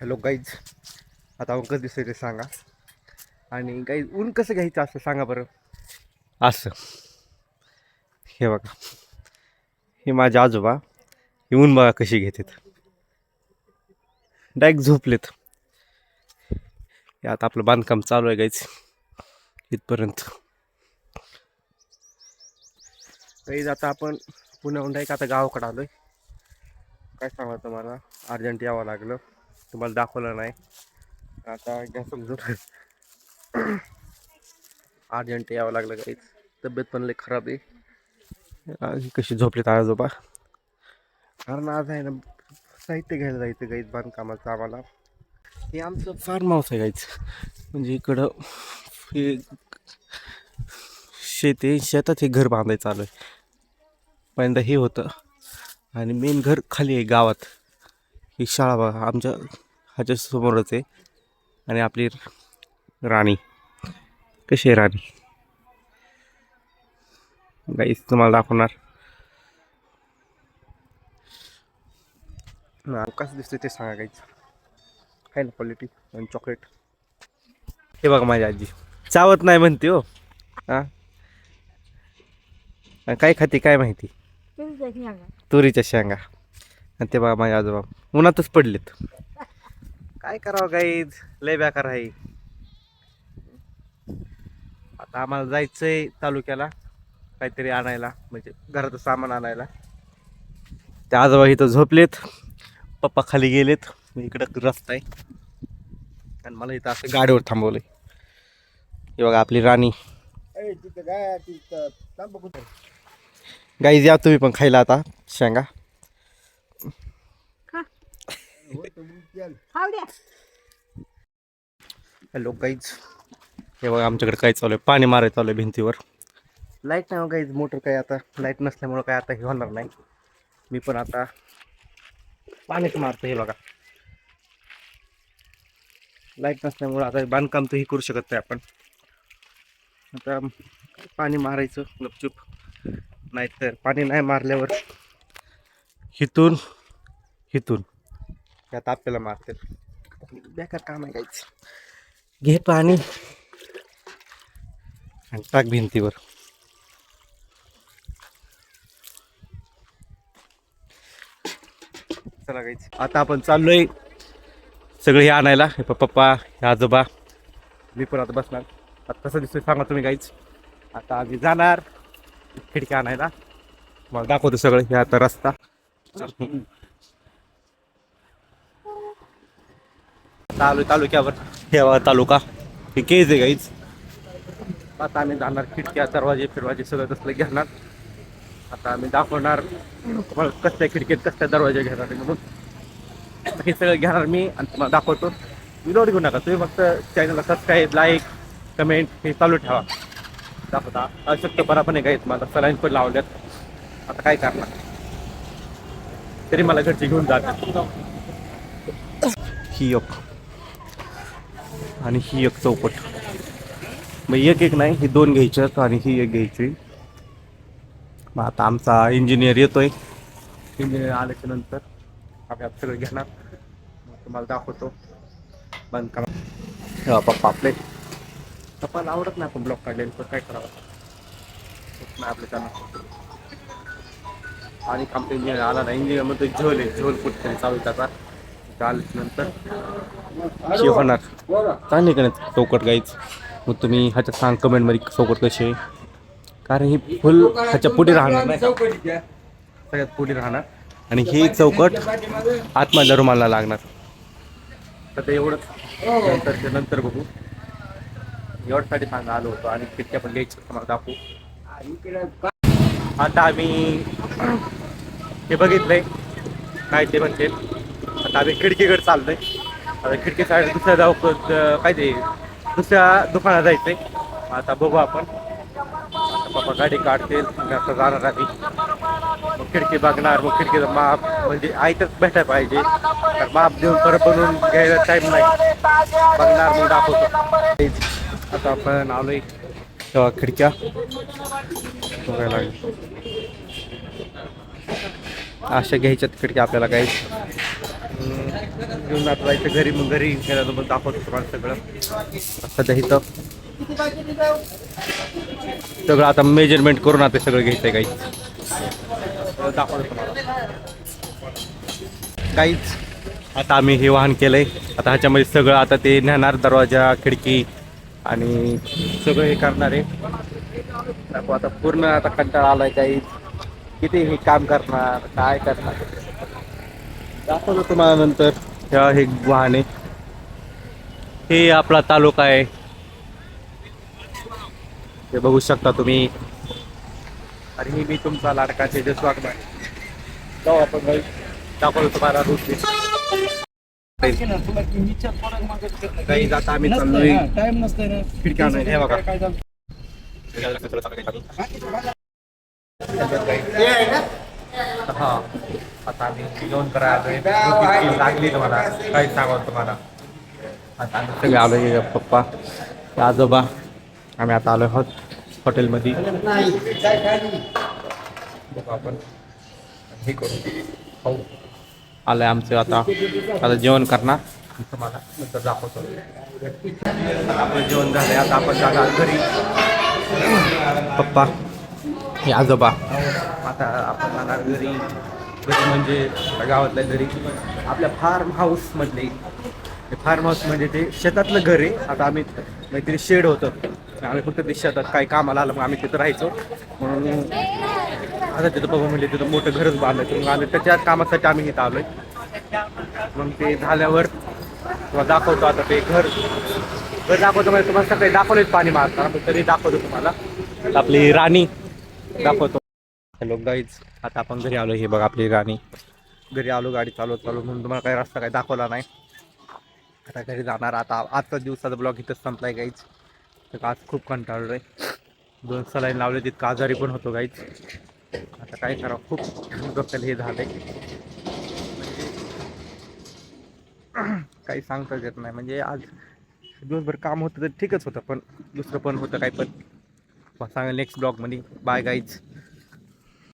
Hello guys आता आपण कसं दिसतंय ते सांगा. आणि गाईज ऊन कसं घ्यायचं असं सांगा बरं. असं. हे बघा. हे माझे आजोबा हे ऊन बघा कशी घेतात. डायरेक्ट झोपलेत. हे आता आपलं बांधकाम चालू आहे गाईज इथपर्यंत. गाईज आता आपण पुण्याहून डायरेक्ट आता गावाकडे आलोय. काय सांगा तुम्हाला? अर्जंट यावं लागलं. तुम्हाला दाखवलं नाही. आता घ्या समजून अर्जंट यावं लागलं काहीच तब्येत पण लई खराब आहे. कशी झोपलीत आजोबा? कारण आज आहे ना साहित्य घ्यायला जायचं गाईच बांधकामाचं आम्हाला. हे आमचं फार्म हाऊस आहे गाईच म्हणजे इकडं हे शेत शेतात हे घर बांधायचं आलं आहे. पहिल्यांदा हे होतं. आणि मेन घर खाली आहे गावात. ही शाळा बघा आमच्या ह्याच्या समोरच आहे. आणि आपली राणी. कशी आहे राणी? गाईस तुम्हाला दाखवणार. कसं दिसतं ते सांगा गाईच आहे ना क्वालिटी आणि चॉकलेट हे बघा माझी आजी. चावत नाही म्हणते हो. हा? काय खाते काय माहिती? तुरीच्या शेंगा. आणि ते बघा माझ्या आजोबा. उन्हातच पडलेत. काय करावं गाईज लय बेकार आहे. आता आम्हाला जायचंय तालुक्याला काहीतरी आणायला म्हणजे घराचं सामान आणायला. ते आजोबा इथं झोपलेत पप्पा खाली गेलेत मी इकडं रस्ता आहे. आणि मला इथं असं गाडीवर थांबवलंय. हे बघा आपली राणी. गाईज या तुम्ही पण खायला आता शेंगा. हॅलो गाईज हे बघा आमच्याकडे काय चालू आहे. पाणी मारायचं चालू आहे भिंतीवर. लाइट नाही गाईज मोटर काय आता? लाइट नसल्यामुळं काय आता हे होणार नाही. मी पण आता पाणीच मारतो हे बघा. लाइट नसल्यामुळं आता बांधकाम तर हे करू शकत नाही आपण. आता पाणी मारायचं गपचूप. नाहीतर पाणी नाही मारल्यावर. हिथून हिथून यात आपल्याला मारते बेकार काम आहे काहीच घे पाणी. आणि टाक भिंतीवर. चला काहीच आता आपण चाललोय सगळे हे आणायला. हे पप्पा हे आजोबा. मी पण आता बसणार. आता कसं दिसतोय सांगा तुम्ही काहीच आता आम्ही जाणार खिडकी आणायला. मग दाखवतो सगळं. हे आता रस्ता. चालू तालुक्यावर. हे तालुका. हे केज आहे काहीच आता आम्ही जाणार खिडक्या दरवाजे फिरवाजे सगळं तसलं घेणार. आता आम्ही दाखवणार तुम्हाला कसल्या खिडकीत कसल्या दरवाजे घेणार म्हणून. हे सगळं घेणार मी आणि तुम्हाला दाखवतो. विनोद घेऊ नका तुम्ही फक्त चॅनलला सबस्क्राईब लाईक कमेंट हे चालू ठेवा. दाखवता. अशक्त बरापणे काही तुम्हाला सलाईन पण लावल्यात. आता काय करणार? तरी मला घरचे घेऊन जातात ही आणि ही एक चौपट. मग एक एक नाही ही दोन घ्यायच्यात आणि ही एक घ्यायची. मग आता आमचा इंजिनियर येतोय. इंजिनियर आल्याच्यानंतर आम्ही आता सगळं घेणार. मग तुम्हाला दाखवतो. बंद करा. हा, पप्पा आपले. पप्पाला आवडत नाही आपण ब्लॉक काढलेलं तर काय करावं? नाही आपले त्यांना आणि आमचा इंजिनियर आला नाही इंजिनियर म्हणतो झोल आहे झोल कुठे चालू त्याचा. नंतर शे होणार. चांगले का चौकट गाईच मग तुम्ही ह्याच्यात सांग कमेंटमध्ये चौकट कशी आहे. कारण ही फुल ह्याच्या पुढे राहणार नाही सगळ्यात पुढे राहणार. आणि ही चौकट आतमधल्या रुमाला लागणार. तर ते एवढंच. नंतर ते नंतर बघू. एवढ्यासाठी सांगा आलो होतो आणि खिडक्या पण घ्यायचं तुम्हाला दाखवू. आता आम्ही हे बघितलंय. काय ते म्हणते आता आम्ही खिडकीकडे चाललोय. आता खिडकी साईड दुसऱ्या जाऊ काय ते दुसऱ्या दुकानात जायचंय. आता बघू आपण. आता पप्पा गाडी काढतील मग आता जाणार आधी मग खिडकी बघणार मग खिडकीचं माप म्हणजे आयतच भेटायला पाहिजे. तर माप देऊन परत बनवून घ्यायला टाईम नाही. बघणार मग दाखवतो. आता आपण आलोय तेव्हा खिडक्या. बघायला लागेल. अशा घ्यायच्यात खिडक्या आपल्याला काही घेऊन आता जायचं घरी मग घरी गेल्यावर मग दाखवतो तुम्हाला सगळं. सध्या इथं सगळं आता मेजरमेंट करून आता सगळं घ्यायचं काही. दाखवतो तुम्हाला. काहीच आता आम्ही हे वाहन केलंय. आता ह्याच्यामध्ये सगळं आता ते नेणार दरवाजा खिडकी आणि सगळं हे करणार आहे. आता पूर्ण आता कंटाळा आलाय काही. किती हे काम करणार काय करणार. दाखवतो तुम्हाला नंतर. ह्या हे वाहन. आहे हे आपला तालुका आहे. ते बघू शकता तुम्ही. आणि हे मी तुमचा लाडका तेजस वाघमारे जाऊ आपण. दाखवतो तुम्हाला रूट काही जाता आम्ही चाललोय. टाइम नसतंय ना. खिडक्या नाही, हे बघा. काय झालं? हा. आता आम्ही जेवण करायला लागली तुम्हाला. काही सांगा तुम्हाला? आता आम्ही सगळे आलो पप्पा हे आजोबा आम्ही आता आलो आहोत हॉटेलमध्ये. बघू आपण. हे करू. खाऊ आलंय आमचं आता. आता जेवण करणार. तुम्हाला नंतर दाखवतो. आता आपलं जेवण झालंय. आता आपण जाणार घरी. पप्पा हे आजोबा. आता आपण जाणार घरी. घरी म्हणजे गावातल्या घरी आपल्या फार्म हाऊसमधले फार्म हाऊस म्हणजे ते शेतातलं घर आहे. आता आम्ही काहीतरी शेड होतं. आम्ही फक्त ते शेतात काही कामाला आलं मग आम्ही तिथं राहायचो. म्हणून आता तिथं बघू म्हणजे तिथं मोठं घरच बांधलं. तर मग आम्ही त्याच्या कामासाठी आम्ही इथं आलोय. मग ते झाल्यावर तुम्हाला दाखवतो आता ते घर. घर दाखवतो म्हणजे तुम्हाला सकाळी दाखवलेच पाणी मारताना तरी दाखवतो तुम्हाला. आपली राणी दाखवतो. हॅलो गाईज आता आपण घरी आलो हे बघा आपली राणी घरी आलो गाडी चालवत चालू म्हणून तुम्हाला काही रस्ता काही दाखवला नाही. आता घरी जाणार आता आजचा दिवसाचा ब्लॉग इथंच संपलाय गाईज तर आज खूप कंटाळलो आहे दोन सलाईन लावले तितकं आजारी पण होतो गाईज आता काय करावं? खूप डोक्याला हे झालंय. काही सांगताच येत नाही. म्हणजे आज दिवसभर काम होतं तर ठीकच होतं पण दुसरं पण होतं काय पण. सांगा नेक्स्ट ब्लॉगमध्ये बाय गाईज